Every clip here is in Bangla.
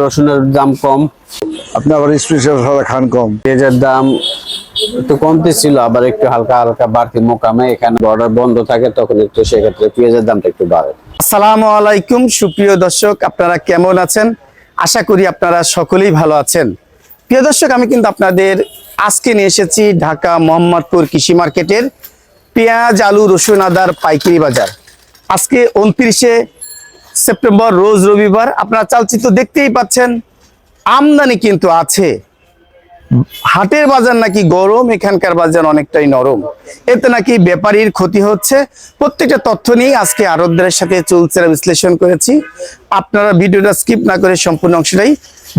রসুনের দাম কম। আপনি আবার স্পেশাল সাদা খান কম। পেঁয়াজের দাম একটু কমতি ছিল আবার একটু হালকা হালকা বাড়তি মোকামে এখানে বর্ডার বন্ধ থাকে তখন একটু সেক্ষেত্রে পেঁয়াজের দামটা একটু বাড়ে। আসসালামু আলাইকুম সুপ্রিয় দর্শক আপনারা কেমন আছেন? আশা করি আপনারা সকলেই ভালো আছেন। প্রিয় দর্শক আমি কিন্তু আপনাদের আজকে নিয়ে এসেছি ঢাকা মোহাম্মদপুর কৃষি মার্কেটের পেঁয়াজ আলু রসুন আদার পাইকারি বাজার। আজকে উনত্রিশে সেপ্টেম্বর, রোজ রবিবার আপনারা চালচিত্র দেখতেই পাচ্ছেন। আমদানি কিন্তু আছে। হাটের বাজার নাকি গরম, এখানকার বাজার অনেকটাই নরম। এতে নাকি ব্যাপারীর ক্ষতি হচ্ছে। প্রত্যেকটা তথ্য নিয়ে আজকে আরবদের সাথে চলছে বিশ্লেষণ করেছি। আপনারা ভিডিওটা স্কিপ না করে সম্পূর্ণ অংশটাই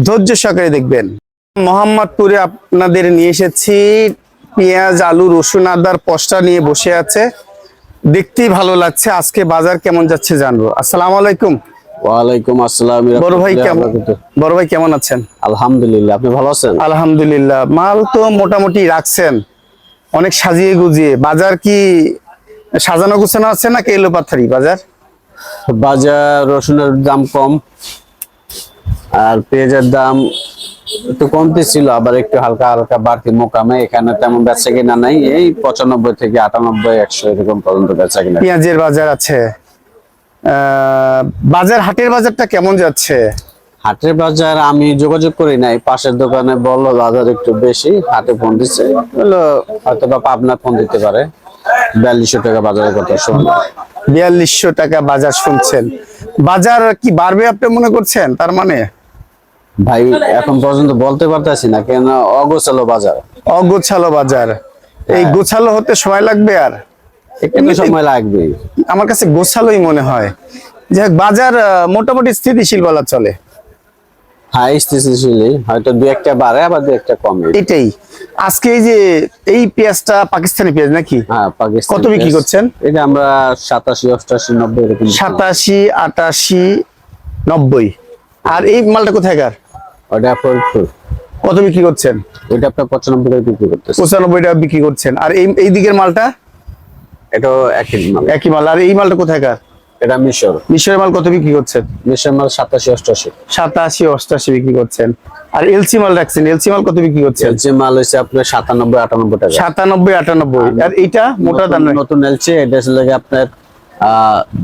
ধৈর্য সহকারে দেখবেন। মোহাম্মদপুরে আপনাদের নিয়ে এসেছি। পেঁয়াজ, আলু, রসুন, আদার পশটা নিয়ে বসে আছে। দেখতেই ভালো লাগছে। আজকে বাজার কেমন যাচ্ছে জানব। আসসালামু আলাইকুম। ওয়ালাইকুম আসসালাম বড় ভাই কেমন বড় ভাই কেমন আছেন? আলহামদুলিল্লাহ আপনি ভালো আছেন? আলহামদুলিল্লাহ মাল তো মোটামুটি রাখছেন। অনেক সাজিয়ে গুজিয়ে। বাজার কি সাজানো গুছানো আছে না কেলো পাথারি বাজার? বাজার রসুনের দাম কম আর পেঁয়াজের দাম একটু কমতি ছিল আবার একটু হালকা হালকা বাড়তি মোকামে এখানে তেমন বেচা কিনা নাই। এই পঁচানব্বই থেকে আটানব্বই একশো এরকম পর্যন্ত বেচা কিনা। পেঁয়াজের বাজার আছে। বাজার হাটের বাজারটা কেমন যাচ্ছে? হাটের বাজার আমি যোগাযোগ করি নাই পাশের দোকানে বলল বাজার একটু বেশি হাটে ফোন দিচ্ছে বলল হয়তো বা পাবনা ফোন দিতে পারে। বিয়াল্লিশশো টাকা বাজারের কথা শুনলাম। বিয়াল্লিশশো টাকা বাজার শুনছেন। বাজার কি বাড়বে আপনি মনে করছেন? তার মানে? ভাই এখন পর্যন্ত বলতে পারতেছি না কেন অগোছালো বাজার। অগোছালো বাজার। এই গোছালো হতে সময় লাগবে আর? একটু সময় লাগবে। আমার কাছে গোছালোই মনে হয়। যে বাজার মোটামুটি স্থিতিশীল বলা চলে। হ্যাঁ স্থিতিশীল। হয়তো দু একটা বাড়ে আবার দু একটা কমে। এটাই। আজকে এই যে এই পেঁয়াজটা পাকিস্তানি পেঁয়াজ নাকি? হ্যাঁ পাকিস্তান কত বিক্রি করছেন? এটা আমরা সাতাশি অষ্টাশি নব্বই এরকম সাতাশি আটাশি নব্বই। আর এই মালটা কোথায়কার ওটা কত বিক্রি করছেন? ওইটা আপনার পঁচানব্বই টাকা বিক্রি করতেছে। পঁচানব্বই টাকা বিক্রি করছেন। আর এই এই দিকের মালটা? এটাও একই মাল। একই মাল। আর এই মালটা কোথায়কার এটা মিশর। মিশরের মাল কত বিক্রি করছেন? মিশর মাল সাতাশি অষ্টাশি সাতাশি অষ্টাশি বিক্রি করছেন। আর এলসি মাল রাখছেন। এলসি মাল কত বিক্রি করছেন? এলচি মাল হচ্ছে আপনার সাতানব্বই আটানব্বই টাকা। সাতানব্বই আটানব্বই। আর এইটা মোটা দাম নতুন- এলচি এটা লাগে আপনার আহ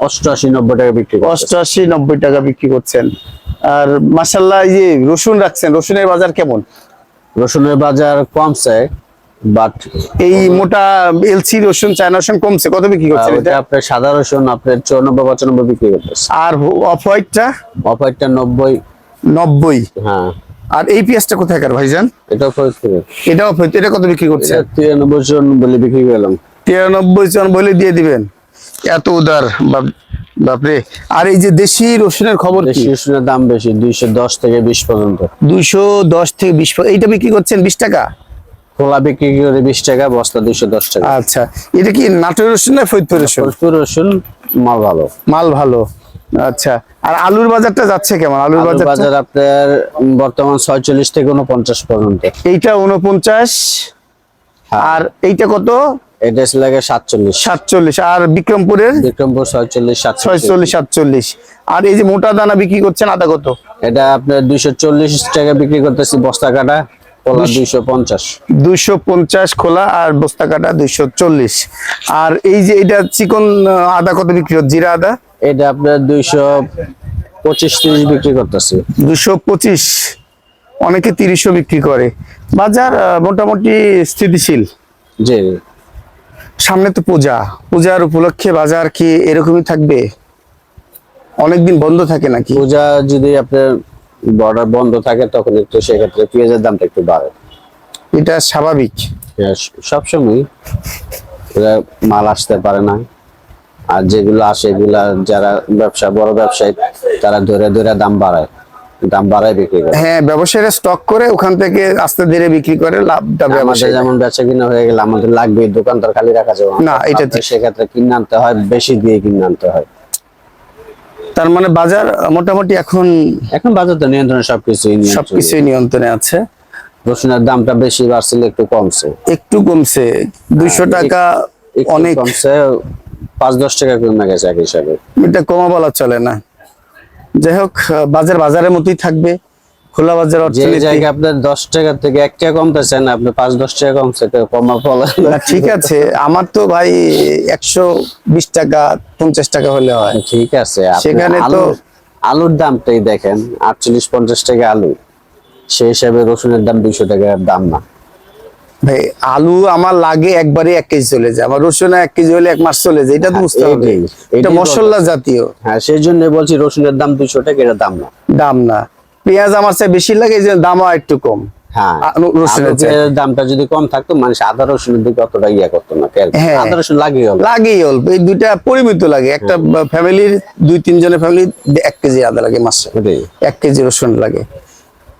অষ্টআশি নব্বই টাকা বিক্রি অষ্টআশি নব্বই টাকা বিক্রি করছেন। আর মাসাল্লাহ এই যে রসুন রাখছেন রসুনের বাজার কেমন? রসুনের বাজার কমছে বাট এই মোটা এলসি রসুন চায়না রসুন কমছে কত বিক্রি করছেন এটা? আপনার সাদা রসুন আপনার চুরানব্বই পঁচানব্বই বিক্রি করতেছে। আর অফ হোয়াইটটা অফারটা নব্বই। নব্বই। হ্যাঁ। আর এই পেঁয়াজটা কোথায়কার ভাইজান? এটা এটা অফ হোয়াইট এটা কত বিক্রি করছে? তিরানব্বই জন বলে বিক্রি করলাম। তিরানব্বই জন বলে দিয়ে দিবেন। এত উদার বাপ- বাপরে। আর এই যে দেশি রসুনের খবর দেশি রসুনের দাম বেশি দুইশো দশ থেকে বিশ পর্যন্ত। দুইশো দশ থেকে বিশ প- এইটা বিক্রি করছেন বিশ টাকা? খোলা বিক্রি করে বিশ টাকা বস্তা দুইশো দশ টাকা। আচ্ছা। এটা কি নাটোর রসুন না ফরিদপুর রসুন? ফরিদপুর রসুন মাল ভালো। মাল ভালো। আচ্ছা। আর আলুর বাজারটা যাচ্ছে কেমন? আলুর বাজার বাজার আপনার বর্তমান ছয়চল্লিশ থেকে উনপঞ্চাশ পর্যন্ত। এইটা উনপঞ্চাশ হ্যাঁ। আর এইটা কত? হচ্ছে লাগে সাতচল্লিশ। সাতচল্লিশ আর বিক্রমপুরের? বিক্রমপুর ছয়চল্লিশ সাতচল্লিশ। ছয়চল্লিশ সাতচল্লিশ। আর এই যে মোটা দানা বিক্রি করছেন আদা কত? এটা আপনার দুইশো চল্লিশ টাকা বিক্রি করতেছি বস্তা কাটা খোলা আর বস্তা কাটা দুইশো চল্লিশ। আর এই যে এটা চিকন আদা কত বিক্রি হচ্ছে? জিরা আদা? এটা আপনার দুইশো পঁচিশ তিরিশ বিক্রি করতেছি। দুশো পঁচিশ। অনেকে তিরিশও বিক্রি করে। বাজার মোটামুটি স্থিতিশীল। জি। সামনে তো পূজা। পূজার উপলক্ষে বাজার কি এরকমই থাকবে? অনেকদিন বন্ধ থাকে নাকি? পূজা যদি আপনার বর্ডার বন্ধ থাকে তখন একটু সেক্ষেত্রে পেঁয়াজের দামটা একটু বাড়ে। এটা স্বাভাবিক। হ্যাঁ, সবসময় এরা মাল আসতে পারে না। আর যেগুলো আসে এগুলা যারা ব্যবসা বড় ব্যবসায়ী তারা ধরে ধরে দাম বাড়ায়। দাম বাড়ায় বিক্রি করে। হ্যাঁ ব্যবসায়ীরা স্টক করে ওখান থেকে আস্তে ধীরে বিক্রি করে লাভটা ব্যবসায়ী যেমন বেচা কিনা হয়ে গেলে আমাদের লাগবে দোকানদার খালি রাখা যাবে না, এটা সেক্ষেত্রে কিনে আনতে হয় বেশি দিয়ে কিনে আনতে হয়। তার মানে বাজার মোটামুটি এখন এখন বাজার তো নিয়ন্ত্রণে সবকিছুই নিয়ন্ত্রণে। আছে। রসুনের দামটা বেশি বাড়ছিল একটু কমছে। একটু কমছে দুইশো টাকা অনেক। কমছে পাঁচ দশ টাকা কমে গেছে এক হিসাবে। এটা কমা বলা চলে না। যাই হোক বাজার বাজারের মতোই থাকবে। খোলা বাজার অর্থনীতি। জায়গায় আপনার দশ টাকা থেকে এক টাকা কমতেছেন আপনি পাঁচ দশ টাকা কমছে তো কমার ফল। ঠিক আছে। আমার তো ভাই একশো বিশ টাকা পঞ্চাশ টাকা হলে হয়। ঠিক আছে সেখানে তো- আলুর- দামটাই দেখেন আটচল্লিশ পঞ্চাশ টাকা আলু। সেই হিসাবে রসুনের দাম দুইশো টাকার দাম না। ভাই আলু আমার লাগে একবারে এক কেজি চলে যায় আমার রসুন এক কেজি হলে এক মাস চলে যায় এটা তো বুঝতে হবে। এটা মশলা জাতীয়। হ্যাঁ সেই জন্য বলছি রসুনের দাম দুইশো টাকা এটা দাম না। দাম না। পেঁয়াজ আমার চেয়ে বেশি লাগে এই জন্য দামও একটু কম। হ্যাঁ আ- রসুনের আলু চেয়ে। পেঁয়াজের দামটা যদি কম থাকতো মানুষ আদা রসুনের দিকে অতটা ইয়া করতো না খেয়াল করতো না। হ্যাঁ। আদা রসুন লাগিয়ে লাগেই অল্প এই দুইটা পরিমিত লাগে। একটা ফ্যামিলির দুই তিনজনের ফ্যামিলি এক কেজি আদা লাগে মাসে। এক কেজি রসুন লাগে।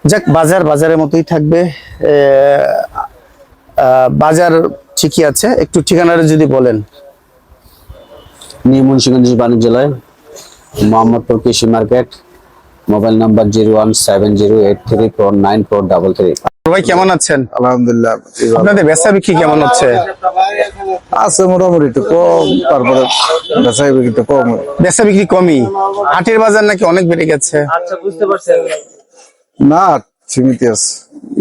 যাক বাজার বাজারের মতোই থাকবে। আহ, বাজার ঠিকই আছে। একটু ঠিকানাটা যদি বলেন। নিউ মুন্সিগঞ্জ বাণিজ্যালয় মোহাম্মদপুর কৃষি market mobile number zero one seven zero eight three four nine four double three. সবাই কেমন আছেন? আলহামদুলিল্লাহ আপনাদের বেচা বিক্রি কেমন হচ্ছে? আছে মোটামুটি একটু কম তারপরে বেচাই বিক্রি একটু কম। বেচা বিক্রি কমই। হাটের বাজার নাকি অনেক বেড়ে গেছে? আচ্ছা বুঝতে পারছেন না সীমিত আছে।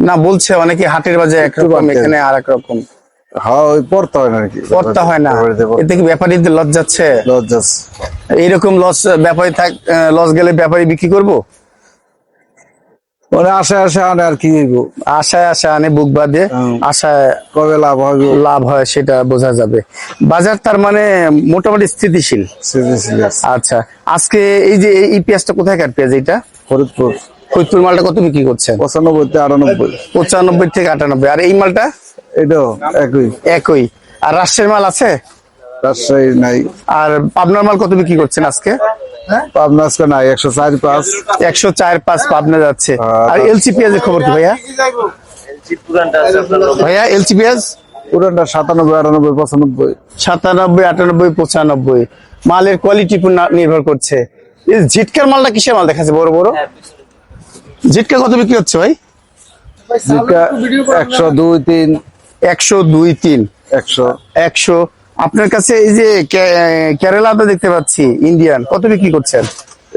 না বলছে অনেকে হাটের বাজার একরকম এখানে আর এক রকম হ্যাঁ পড়তে হয় না নাকি? পড়তে হয় না। এতে কি ব্যাপারীদের লস যাচ্ছে? লজ্জাস এইরকম লস ব্যাপারী থাক লস গেলে ব্যাপারী বিক্রি করব? মানে আশা আশা আনে আর কি আশায় আশা আনে বুক বাদে আশায় কবে লাভ হবে? লাভ হয় সেটা বোঝা যাবে। বাজার তার মানে মোটামুটি স্থিতিশীল। আচ্ছা আজকে এই যে এই পেঁয়াজটা কোথায় কাট পেঁয়াজ এটা ফরিদপুর। ফরিদপুর মালটা কত বিক্রি করছেন? পঁচানব্বই থেকে আটানব্বই। পঁচানব্বই থেকে আটানব্বই। আর এই মালটা? এটাও একই। একই। আর রাজশাহীর মাল আছে? রাজশাহী নাই। আর পাবনার মাল কত বিক্রি করছেন আজকে? পাবনা আজকে নাই একশো চার পাঁচ। একশো চার পাঁচ পাবনা যাচ্ছে। আর- আর এলসি পেঁয়াজের খবর কি ভাইয়া? ভাইয়া এলসি পেঁয়াজ? পুরানটা সাতানব্বই আটানব্বই পঁচানব্বই। সাতানব্বই আটানব্বই পঁচানব্বই। মালের কোয়ালিটি নির্ভর করছে। ঝিটকার মালটা কিসের মাল দেখাচ্ছে? বড় বড়? ঝিটকা কত বিক্রি হচ্ছে ভাই? জিকা একশো দুই তিন। একশো দুই তিন। একশো। একশো। আপনার কাছে এই যে কে- কেরালাতে দেখতে পাচ্ছি ইন্ডিয়ান। কত বিক্রি করছেন?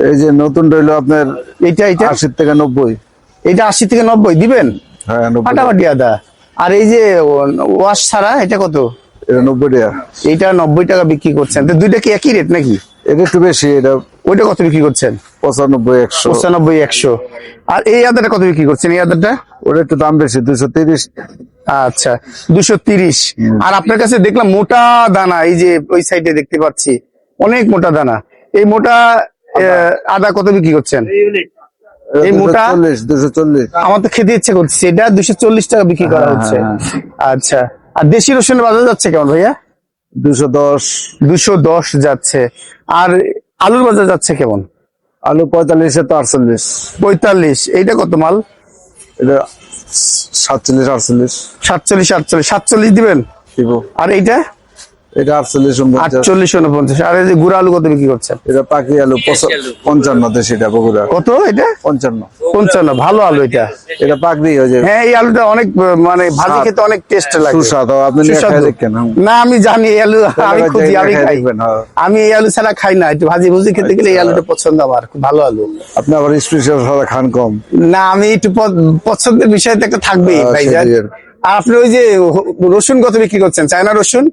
এই যে নতুন রইল আপনার এটা এটা আশি থেকে নব্বই। এটা আশি থেকে নব্বই দিবেন? হ্যাঁ ফাটাফাটি আদা। আর এই যে ওয়াশ ছাড়া এটা কত? এটা নব্বই টাকা। এইটা নব্বই টাকা বিক্রি করছেন। তো দুইটা কি একই রেট নাকি? এটা একটু বেশি এটা ওইটা কত বিক্রি করছেন? পঁচানব্বই একশো। পঁচানব্বই একশো। আর এই আদাটা কত বিক্রি করছেন? এই আদাটা? ওটা একটু দাম বেশি দুশো তিরিশ। আচ্ছা দুশো তিরিশ। আর আপনার কাছে দেখলাম মোটা দানা এই যে ওই সাইডে দেখতে পাচ্ছি অনেক মোটা দানা। এই মোটা আদা কত বিক্রি করছেন? এই মোটা? দুশো চল্লিশ আমার তো খেতে ইচ্ছে করছে এটা দুশো চল্লিশ টাকা বিক্রি করা হ্যাঁ, হচ্ছে। হ্যাঁ, আচ্ছা আর দেশি রসুনের বাজার যাচ্ছে কেমন ভাইয়া? দুশো দশ। দুশো দশ যাচ্ছে। আর আলুর বাজার যাচ্ছে কেমন? আলু পঁয়তাল্লিশে তো আটচল্লিশ। পঁয়তাল্লিশ এইটা কত মাল? এটা সাতচল্লিশ আটচল্লিশ। সাতচল্লিশ আটচল্লিশ সাতচল্লিশ দিবেন? দিব। আর এইটা? এটা আটচল্লিশ উনপঞ্চাশ। আটচল্লিশ উনপঞ্চাশ। আর এই যে গুড়া আলু কত বিক্রি করছেন? এটা পাখি আলু পঞ্চান্ন বগুড়া। কত এটা? পঞ্চান্ন। পঞ্চান্ন। ভালো আলু এটা। এটা পাকড়ি হয়ে যাবে হ্যাঁ এই আলুটা অনেক মানে ভাজি খেতে অনেক টেস্ট লাগে। সুস্বাদু। আপনি। না আমি জানি এই আলু আমি খুঁজি আমি খাই হ্যাঁ। আমি এই আলু ছাড়া খাই না। একটু ভাজি ভুজি খেতে গেলে এই আলুটা পছন্দ আমার। খুব ভালো আলু। আপনি আবার স্পেশাল খান কম। না আমি একটু পছন্দের বিষয় তো একটা থাকবেই ভাইজান। আর আপনি ওই যে রসুন কত বিক্রি করছেন? চায়না রসুন?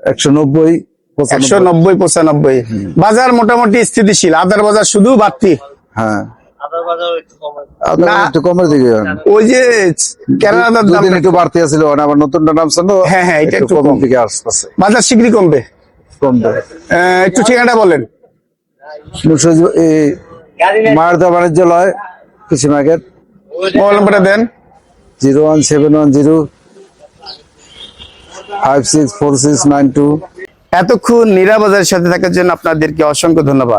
একশো নব্বই একশো নব্বই পঁচানব্বই। বাজার মোটামুটি স্থিতিশীল। আদার বাজার শুধু বাড়তি। হ্যাঁ। ওই যে কেরালার একটু বাড়তি আছিল আবার নতুনটা নামছে হ্যাঁ, হ্যাঁ, এটা একটু কম। দিকে আসতেছে। বাজার শীঘ্রই কমবে। কমবে। একটু ঠিকানাটা বলেন। বাণিজ্যালয় কৃষি মার্কেট। মোবাইল নাম্বারটা দেন। Zero one seven one zero five six four six nine two এতক্ষণ নীরা বাজারের সাথে থাকার জন্য আপনাদেরকে অসংখ্য ধন্যবাদ।